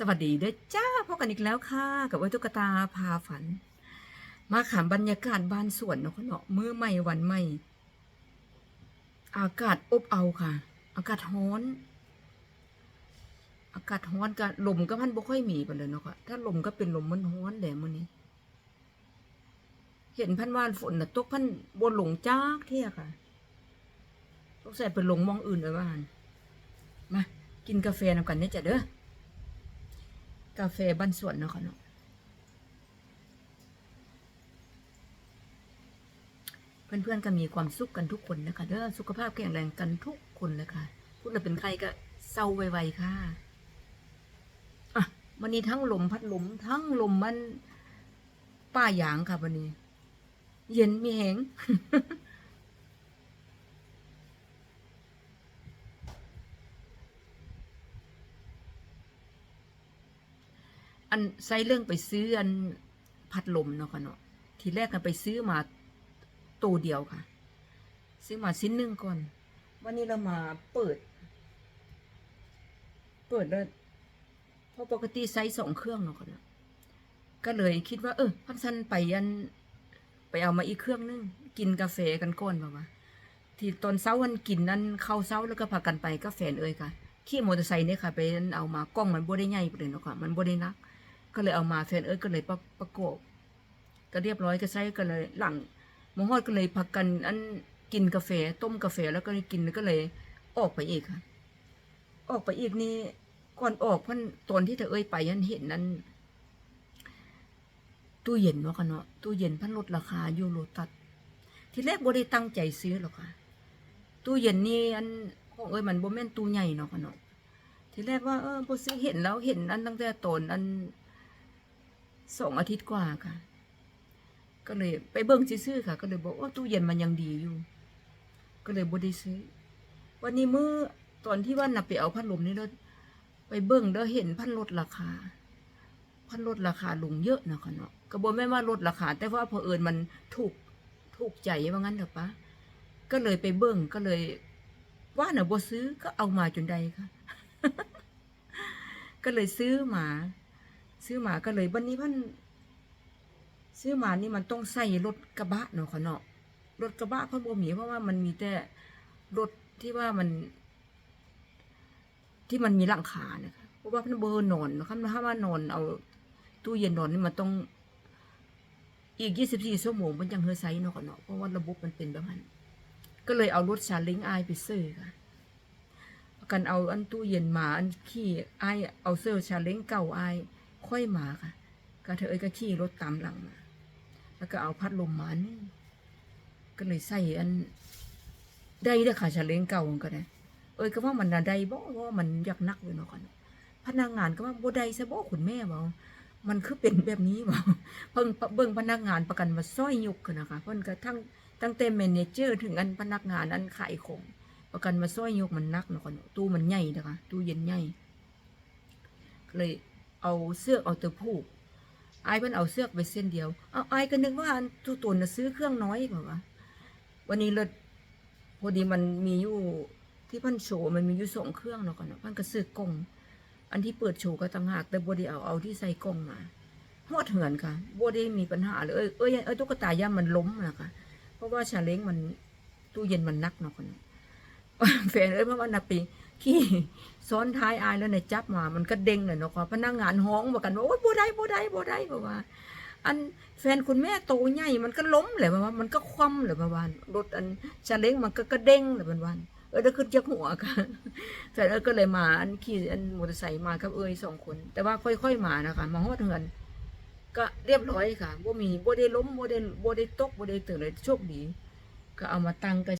สวัสดีด้วยจ้าพบกันอีกแล้วค่ะ กับไว้ตุ๊กตาพาฝัน มาขามบรรยากาศบ้านสวนเนาะเนาะมื้อใหม่วันใหม่ อากาศอบเอาค่ะ อากาศร้อน อากาศร้อนกับลมก็พันบ่ค่อยมีไปเลยเนาะค่ะถ้าลมก็เป็นลมมันร้อนแหลมื้อนี้ เห็นพันว่านฝนนะตกพันบ่หลงจ้ากเที่ยค่ะต้องใส่ไปลงมองอื่นไว้บ้านมากินกาแฟนำกันเนี่ยจ้ะเด้อ กาแฟบ้านสวนเนาะค่ะเนาะเพื่อนๆก็มีความสุขกันทุกคนนะคะเด้อสุขภาพแข็งแรงกันทุกคนเลยค่ะพูดแล้วเป็นใครก็เศร้าไวๆค่ะอะวันนี้ทั้งลมพัดลมทั้งลมมันป้าหยางค่ะวันนี้ เย็นมีแหง อันใส่เรื่องไปซื้ออันพัดลมเนาะค่ะเนาะทีแรกกันไปซื้อมาตัวเดียวค่ะ ซื้อมาชิ้นหนึ่งก่อน วันนี้เรามาเปิด เปิดแล้วเพราะปกติใช้สองเครื่องเนาะค่ะเนาะก็เลยคิดว่า เออพันสันไปยันไปเอามาอีกเครื่องนึงกินกาแฟกันก่อนแบบว่าที่ตอนเช้าวันกินนั้นเข้าเช้าแล้วก็พากันไปกาแฟเอ่ยค่ะขี่มอเตอร์ไซค์เนี่ยค่ะ ไปเอามากล้องมันบ่ได้ใหญ่ไปเลยเนาะค่ะมันบ่ได้นัก ก็เลยเอามาแฟนเอ้ยก็เลยประประกอบก็เรียบร้อยก็ใช้ก็เลยหลังมอฮอดก็เลยพักกันอันกินกาแฟต้มกาแฟแล้วก็เลยกินแล้วก็เลยออกไปอีกค่ะ ออกไปอีกนี่ก่อนออกพันตอนที่เธอเอ้ยไปยันเห็นนั้น ตู้เย็นเนาะค่ะเนาะตู้เย็นพันลดราคาอยู่โลตัสทีแรกบ่ได้ตั้งใจซื้อหรอกค่ะ ตู้เย็นนี่อันของเอ้ยมันบ่แม่นตู้ใหญ่เนาะค่ะเนาะที่แรกว่าเออบ่ซื้อเห็นแล้วเห็นอันตั้งแต่ตอนอัน สองอาทิตย์กว่าค่ะ ก็เลยไปเบิ่งซื่อค่ะ ก็เลยบอกว่าตู้เย็นมันยังดีอยู่ ก็เลยบ่ได้ซื้อ วันนี้เมื่อตอนที่ว่านับไปเอาพัดลมนี่เด้อไปเบิ่งเด้อเห็นพัดลดราคา พัดลดราคาลงเยอะนะคะเนาะก็บ่แม่ว่าลดราคา แต่ว่าพอเอิญมันถูกถูกใจว่างั้นเถอะปะก็เลยไปเบิ่งก็เลย ว่าน่ะบ่ซื้อก็เอามาจนได้ค่ะ ก็เลยซื้อมา ซื้อหมาก็เลยวันนี้พัน ซื้อหมานี่มันต้องใส่รถกระบะเนาะค่ะเนาะรถกระบะเพิ่นบ่มีเพราะว่ามันมีแต่รถที่ว่ามัน ที่มันมีหลังคานะคะเพราะว่าเพิ่นบ่นอนนะค่ะถ้าว่านอนเอา ตู้เย็นนอนนี่มันต้อง อีก24ชั่วโมงมันยังเฮอไซเนาะค่ะเนาะเพราะว่าระบบมันเป็นแบบนั้นก็เลยเอารถซาเล้งอายไปซื้อค่ะกันเอาอันตู้เย็นมาอันขี่ไอายเอาเสื้อชาเล้งเก่าไอาย ค่อยมาค่ะก็เธอเอ้ยก็ขี่รถตามหลังมา แล้วก็เอาพัดลมมานี่ก็เลยใส่อันได้เด้อค่ะชาเล้งเก่ามันก็ได้เอ้ยก็ว่ามันได้บ่ว่ามันอยากนักเลยเนาะค่ะพนักงานก็ว่าบ่ได้ซะบ่คุณแม่บ่มันคือเป็นแบบนี้บ่เพิ่งเบิ่งพนักงานประกันมาซ้อยยุกกันนะคะ เพิ่นก็ทั้งตั้งแต่แมเนเจอร์ถึงอันพนักงานอันขายของประกันมาซ้อยยกมันนักเนาะค่ะเนตู้มันใหญ่นะคะตู้เย็นใหญ่เลย เอาเสื้อเอาตะผูกอายเพิ่นเอาเสื้อไปเส้นเดียวเอาไอายก็นึกว่าอันตู้ตนน่ะซื้อเครื่องน้อยแบบว่าวันนี้เลิศพอดีมันมีอยู่ที่เพันโชว์มันมีอยู่สองเครื่องเนาะค่ะเนาะเพันก็ซื้อกล่องอันที่เปิดโชว์ก็ต่างหาก แต่บ่ได้เอาเอาที่ใส่กล่องมาฮอดเหือนค่ะบ่ได้มีปัญหาเลยเอ้ยเอ้ยเอ้ยตุ๊กตาย่ามันล้มนะคะเพราะว่าชาเล้งมันตู้เย็นมันนักเนาะค่ะเนแฟนเอ้ยเพราะว่านับปี ขี่ซ้อนท้ายอายแล้วเนี่ยจับมา มันก็เด้งเลยเนาะค่ะพนักงานห้องบอกกันว่าโอ๊ยบ่ได้บ่ได้บ่ได้บอกว่า อันแฟนคุณแม่โตใหญ่มันก็ล้มเลยประมาณมันก็คว่ำเลยประมาณรถอันชาเล้งมันก็กระเด้งเลยประมาณเออเดี๋ยวขึ้นจากหัวค่ะแฟนเอ้ยก็เลยมาอันขี่อันมอเตอร์ไซค์มากับเอ้ยสองคน แต่ว่าค่อย ๆมานะคะมาฮอดเฮือนก็เรียบร้อยค่ะบ่มีบ่ได้ล้มบ่ได้บ่ได้ตกบ่ได้ตื่นเลยโชคดี ก็เอามาตั้งกล้